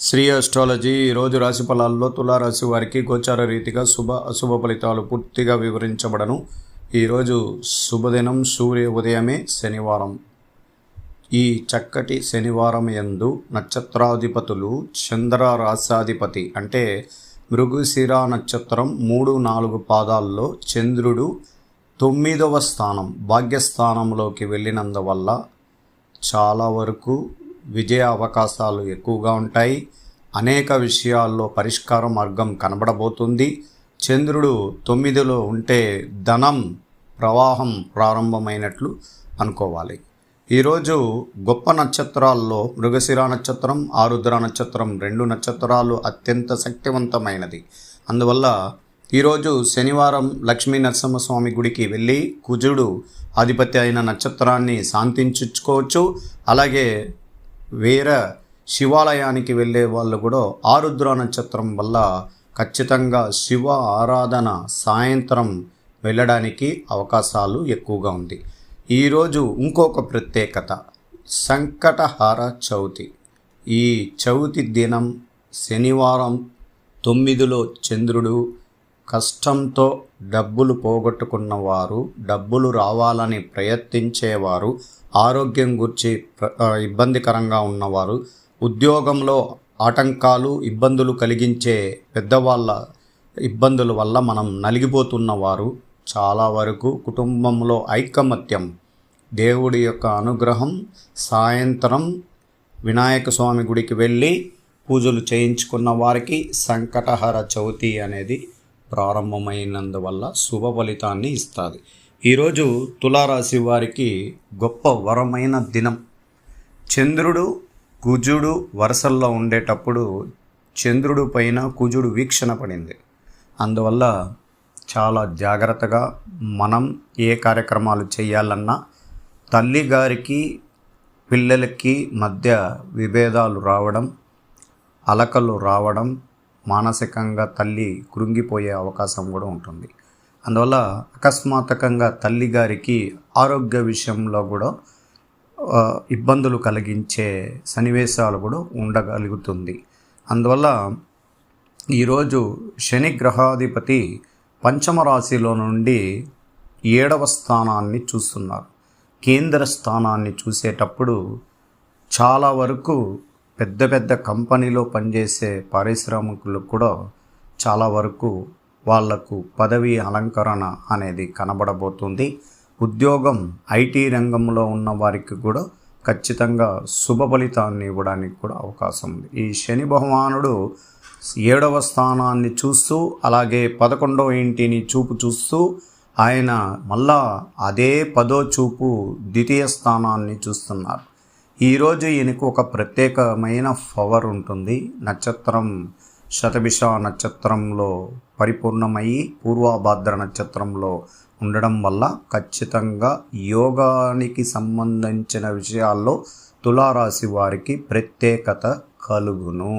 Shri astrology ఈరోజు రాశి ఫలాల్లో తులారాశి వారికి గోచార రీతిగా శుభ అశుభ ఫలితాలు పూర్తిగా వివరించబడను. ఈరోజు శుభదినం సూర్య ఉదయమే శనివారం. ఈ చక్కటి శనివారం యందు నక్షత్రాధిపతులు చంద్ర రాశాధిపతి అంటే మృగుశిర నక్షత్రం మూడు నాలుగు పాదాల్లో చంద్రుడు తొమ్మిదవ స్థానం భాగ్యస్థానంలోకి వెళ్ళినందువల్ల చాలా వరకు విజయ అవకాశాలు ఎక్కువగా ఉంటాయి. అనేక విషయాల్లో పరిష్కార మార్గం కనబడబోతుంది. చంద్రుడు తొమ్మిదిలో ఉంటే ధనం ప్రవాహం ప్రారంభమైనట్లు అనుకోవాలి. ఈరోజు గొప్ప నక్షత్రాల్లో మృగశిర నక్షత్రం ఆరుద్ర నక్షత్రం రెండు నక్షత్రాలు అత్యంత శక్తివంతమైనది. అందువల్ల ఈరోజు శనివారం లక్ష్మీ నరసింహస్వామి గుడికి వెళ్ళి కుజుడు ఆధిపత్య అయిన నక్షత్రాన్ని శాంతించుకోవచ్చు. అలాగే వేరే శివాలయానికి వెళ్ళే వాళ్ళు కూడా ఆరుద్ర నక్షత్రం వల్ల ఖచ్చితంగా శివ ఆరాధన సాయంత్రం వెళ్ళడానికి అవకాశాలు ఎక్కువగా ఉంది. ఈరోజు ఇంకొక ప్రత్యేకత సంకటహార చవితి. ఈ చవితి దినం శనివారం తొమ్మిదిలో చంద్రుడు కష్టంతో డబ్బులు పోగొట్టుకున్నవారు డబ్బులు రావాలని ప్రయత్నించేవారు ఆరోగ్యం గురించి ఇబ్బందికరంగా ఉన్నవారు ఉద్యోగంలో ఆటంకాలు ఇబ్బందులు కలిగించే పెద్దవాళ్ళ ఇబ్బందుల వల్ల మనం నలిగిపోతున్నవారు చాలా వరకు కుటుంబంలో ఐకమత్యం దేవుడి యొక్క అనుగ్రహం సాయంత్రం వినాయక స్వామి గుడికి వెళ్ళి పూజలు చేయించుకున్న వారికి సంకటహర చవితి అనేది ప్రారంభమైనందువల్ల శుభ ఫలితాన్ని ఇస్తుంది. ఈరోజు తులారాశి వారికి గొప్ప వరమైన దినం. చంద్రుడు కుజుడు వరుసల్లో ఉండేటప్పుడు చంద్రుడు పైన కుజుడు వీక్షణ పడింది. అందువల్ల చాలా జాగ్రత్తగా మనం ఏ కార్యక్రమాలు చేయాలన్నా తల్లి గారికి పిల్లలకి మధ్య విభేదాలు రావడం అలకలు రావడం మానసికంగా తల్లి కృంగిపోయే అవకాశం కూడా ఉంటుంది. అందువల్ల అకస్మాత్తుకంగా తల్లి గారికి ఆరోగ్య విషయంలో కూడా ఇబ్బందులు కలిగించే సన్నివేశాలు కూడా ఉండగలుగుతుంది. అందువల్ల ఈరోజు శని గ్రహాధిపతి పంచమ రాశిలో నుండి ఏడవ స్థానాన్ని చూస్తున్నారు. కేంద్ర స్థానాన్ని చూసేటప్పుడు చాలా వరకు పెద్ద పెద్ద కంపెనీలో పనిచేసే పారిశ్రామికులకు కూడా చాలా వరకు వాళ్ళకు పదవి అలంకరణ అనేది కనబడబోతుంది. ఉద్యోగం ఐటీ రంగంలో ఉన్న వారికి కూడా ఖచ్చితంగా శుభ ఫలితాన్ని ఇవ్వడానికి కూడా అవకాశం ఉంది. ఈ శని భగవానుడు ఏడవ స్థానాన్ని చూస్తూ అలాగే పదకొండవ ఇంటిని చూపు చూస్తూ ఆయన మళ్ళా అదే పదో చూపు ద్వితీయ స్థానాన్ని చూస్తున్నారు. ఈరోజు ఈయనకు ఒక ప్రత్యేకమైన పవర్ ఉంటుంది. నక్షత్రం శతభిష నక్షత్రంలో పరిపూర్ణమయ్యి పూర్వభాద్ర నక్షత్రంలో ఉండడం వల్ల ఖచ్చితంగా యోగానికి సంబంధించిన విషయాల్లో తులారాశి వారికి ప్రత్యేకత కలుగును.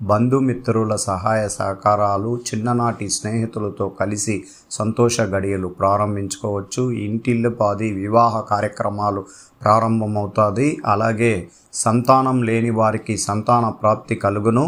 బంధుమిత్రుల సహాయ సహకారాలు చిన్ననాటి స్నేహితులతో కలిసి సంతోష గడియలు ప్రారంభించుకోవచ్చు. ఇంటిల్లిపాది వివాహ కార్యక్రమాలు ప్రారంభమవుతుంది అలాగే సంతానం లేని వారికి సంతాన ప్రాప్తి కలుగును.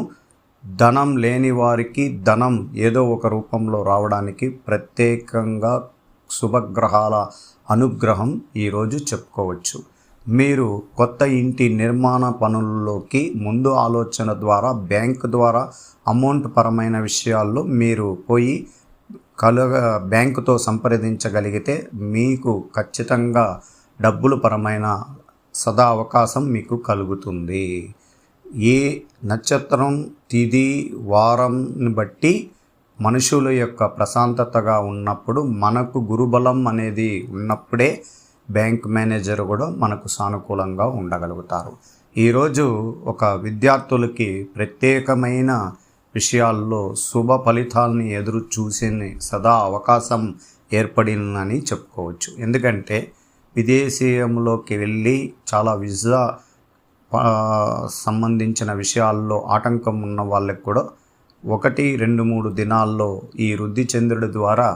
ధనం లేని వారికి ధనం ఏదో ఒక రూపంలో రావడానికి ప్రత్యేకంగా శుభగ్రహాల అనుగ్రహం ఈరోజు చెప్పుకోవచ్చు. మీరు కొత్త ఇంటి నిర్మాణ పనుల్లోకి ముందు ఆలోచన ద్వారా బ్యాంక్ ద్వారా అమౌంట్ పరమైన విషయాల్లో మీరు పోయి కలుగ బ్యాంకుతో సంప్రదించగలిగితే మీకు ఖచ్చితంగా డబ్బులు పరమైన సదా అవకాశం మీకు కలుగుతుంది. ఏ నక్షత్రం తిది వారంని బట్టి మనుషుల యొక్క ప్రశాంతతగా ఉన్నప్పుడు మనకు గురుబలం అనేది ఉన్నప్పుడే బ్యాంక్ మేనేజర్ కూడా మనకు సానుకూలంగా ఉండగలుగుతారు. ఈరోజు ఒక విద్యార్థులకి ప్రత్యేకమైన విషయాల్లో శుభ ఫలితాలని ఎదురు చూసే సదా అవకాశం ఏర్పడిందని చెప్పుకోవచ్చు. ఎందుకంటే విదేశీయంలోకి వెళ్ళి చాలా విజా సంబంధించిన విషయాల్లో ఆటంకం ఉన్న వాళ్ళకి కూడా ఒకటి రెండు మూడు దినాల్లో ఈ వృద్ధి చంద్రుడి ద్వారా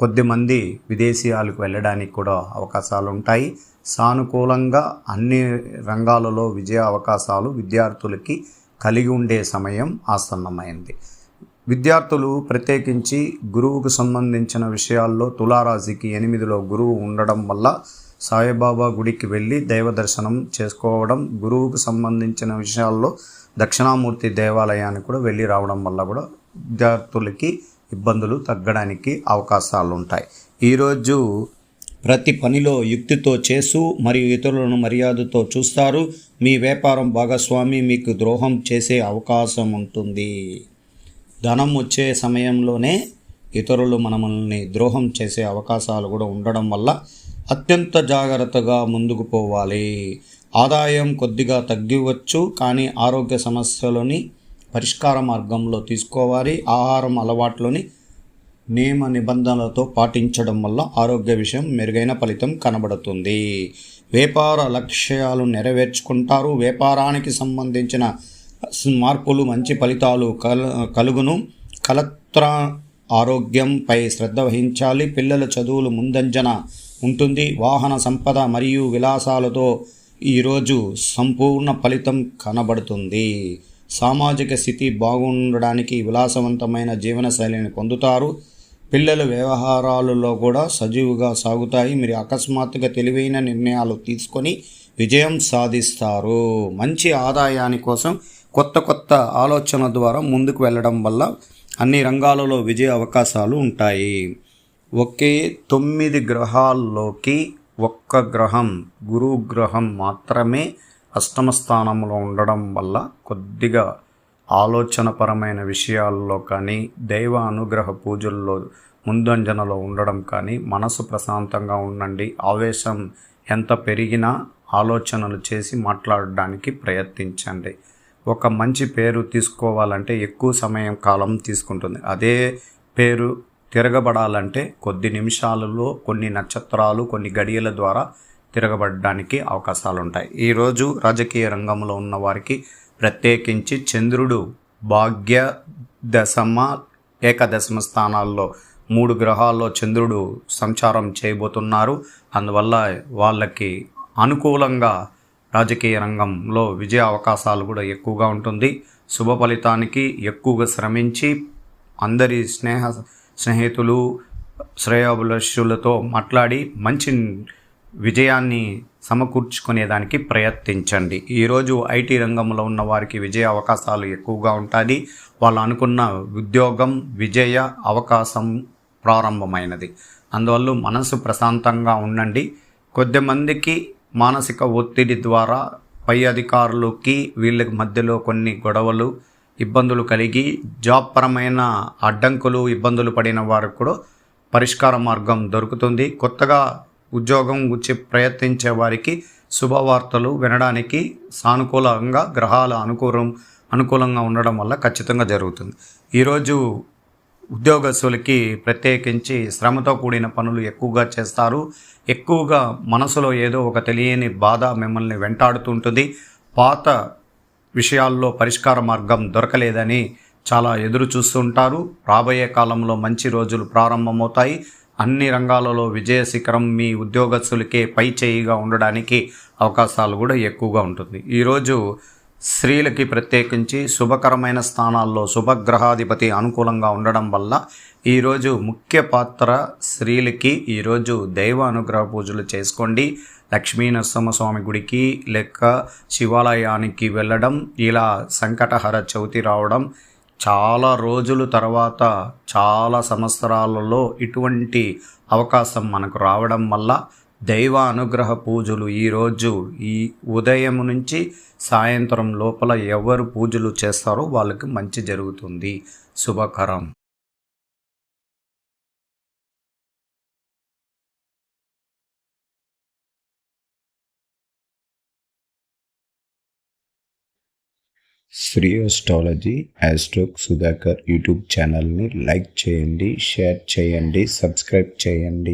కొద్దిమంది విదేశీయాలకు వెళ్ళడానికి కూడా అవకాశాలు ఉంటాయి. సానుకూలంగా అన్ని రంగాలలో విజయ అవకాశాలు విద్యార్థులకి కలిగి ఉండే సమయం ఆసన్నమైంది. విద్యార్థులు ప్రత్యేకించి గురువుకు సంబంధించిన విషయాల్లో తులారాశికి ఎనిమిదిలో గురువు ఉండడం వల్ల సాయిబాబా గుడికి వెళ్ళి దైవ దర్శనం చేసుకోవడం గురువుకు సంబంధించిన విషయాల్లో దక్షిణామూర్తి దేవాలయానికి కూడా వెళ్ళి రావడం వల్ల కూడా విద్యార్థులకి ఇబ్బందులు తగ్గడానికి అవకాశాలు ఉంటాయి ఈరోజు ప్రతి పనిలో యుక్తితో చేసు మరియు ఇతరులను మర్యాదతో చూస్తారు. మీ వ్యాపారం భాగస్వామి మీకు ద్రోహం చేసే అవకాశం ఉంటుంది. ధనం వచ్చే సమయంలోనే ఇతరులు మనల్ని ద్రోహం చేసే అవకాశాలు కూడా ఉండడం వల్ల అత్యంత జాగ్రత్తగా ముందుకు పోవాలి. ఆదాయం కొద్దిగా తగ్గివచ్చు కానీ ఆరోగ్య సమస్యలని పరిష్కార మార్గంలో తీసుకోవాలి. ఆహారం అలవాట్లోని నియమ నిబంధనలతో పాటించడం వల్ల ఆరోగ్య విషయం మెరుగైన ఫలితం కనబడుతుంది. వ్యాపార లక్ష్యాలు నెరవేర్చుకుంటారు. వ్యాపారానికి సంబంధించిన మార్పులు మంచి ఫలితాలు కల కలుగును. కలత్ర ఆరోగ్యంపై శ్రద్ధ వహించాలి. పిల్లల చదువులు ముందంజన ఉంటుంది. వాహన సంపద మరియు విలాసాలతో ఈరోజు సంపూర్ణ ఫలితం కనబడుతుంది. సామాజిక స్థితి బాగుండడానికి విలాసవంతమైన జీవనశైలిని పొందుతారు. పిల్లల వ్యవహారాలలో కూడా సజీవుగా సాగుతాయి. మీరు అకస్మాత్తుగా తెలివైన నిర్ణయాలు తీసుకొని విజయం సాధిస్తారు. మంచి ఆదాయాని కోసం కొత్త కొత్త ఆలోచన ద్వారా ముందుకు వెళ్ళడం వల్ల అన్ని రంగాలలో విజయ అవకాశాలు ఉంటాయి. ఒకే తొమ్మిది గ్రహాల్లోకి ఒక్క గ్రహం గురు గ్రహం మాత్రమే అష్టమ స్థానంలో ఉండడం వల్ల కొద్దిగా ఆలోచనపరమైన విషయాల్లో కానీ దైవ అనుగ్రహ పూజల్లో ముందంజనలో ఉండడం కానీ మనసు ప్రశాంతంగా ఉండండి ఆవేశం ఎంత పెరిగినా ఆలోచనలు చేసి మాట్లాడడానికి ప్రయత్నించండి. ఒక మంచి పేరు తీసుకోవాలంటే ఎక్కువ సమయం కాలం తీసుకుంటుంది. అదే పేరు తిరగబడాలంటే కొద్ది నిమిషాలలో కొన్ని నక్షత్రాలు కొన్ని గడియల ద్వారా తిరగబడడానికి అవకాశాలు ఉంటాయి ఈరోజు రాజకీయ రంగంలో ఉన్న వారికి ప్రత్యేకించి చంద్రుడు భాగ్య దశమ ఏకదశమ స్థానాల్లో మూడు గ్రహాల్లో చంద్రుడు సంచారం చేయబోతున్నారు. అందువల్ల వాళ్ళకి అనుకూలంగా రాజకీయ రంగంలో విజయ అవకాశాలు కూడా ఎక్కువగా ఉంటుంది. శుభ ఫలితానికి ఎక్కువగా శ్రమించి అందరి స్నేహ స్నేహితులు శ్రేయోభిలషులతో మాట్లాడి మంచి విజయాన్ని సమకూర్చుకునేదానికి ప్రయత్నించండి. ఈరోజు ఐటీ రంగంలో ఉన్న వారికి విజయ అవకాశాలు ఎక్కువగా ఉంటుంది వాళ్ళు అనుకున్న ఉద్యోగం విజయ అవకాశం ప్రారంభమైనది. అందువల్ల మనసు ప్రశాంతంగా ఉండండి. కొద్దిమందికి మానసిక ఒత్తిడి ద్వారా పై అధికారులకి వీళ్ళకి మధ్యలో కొన్ని గొడవలు ఇబ్బందులు కలిగి జాబ్ పరమైన అడ్డంకులు ఇబ్బందులు పడిన వారికి కూడా పరిష్కార మార్గం దొరుకుతుంది. కొత్తగా ఉద్యోగం వచ్చి ప్రయత్నించే వారికి శుభవార్తలు వినడానికి సానుకూలంగా గ్రహాల అనుకూలం అనుకూలంగా ఉండడం వల్ల ఖచ్చితంగా జరుగుతుంది. ఈరోజు ఉద్యోగస్తులకి ప్రత్యేకించి శ్రమతో కూడిన పనులు ఎక్కువగా చేస్తారు. ఎక్కువగా మనసులో ఏదో ఒక తెలియని బాధ మిమ్మల్ని వెంటాడుతుంటుంది పాత విషయాల్లో పరిష్కార మార్గం దొరకలేదని చాలా ఎదురు చూస్తుంటారు రాబోయే కాలంలో మంచి రోజులు ప్రారంభమవుతాయి. అన్ని రంగాలలో విజయ శిఖరం మీ ఉద్యోగస్తులకే పై చేయిగా ఉండడానికి అవకాశాలు కూడా ఎక్కువగా ఉంటుంది. ఈరోజు స్త్రీలకి ప్రత్యేకించి శుభకరమైన స్థానాల్లో శుభగ్రహాధిపతి అనుకూలంగా ఉండడం వల్ల ఈరోజు ముఖ్య పాత్ర స్త్రీలకి. ఈరోజు దైవ అనుగ్రహ పూజలు చేసుకోండి. లక్ష్మీ నరసింహస్వామి గుడికి లెక్క శివాలయానికి వెళ్ళడం ఇలా సంకటహర చవితి రావడం చాలా రోజుల తర్వాత చాలా సంవత్సరాలలో ఇటువంటి అవకాశం మనకు రావడం వల్ల దైవ అనుగ్రహ పూజలు ఈరోజు ఈ ఉదయం నుంచి సాయంత్రం లోపల ఎవరు పూజలు చేస్తారో వాళ్ళకి మంచి జరుగుతుంది. శుభకరం. శ్రీ అస్ట్రాలజీ యాస్ట్రోక్ సుధాకర్ యూట్యూబ్ ఛానల్ని లైక్ చేయండి షేర్ చేయండి సబ్స్క్రైబ్ చేయండి.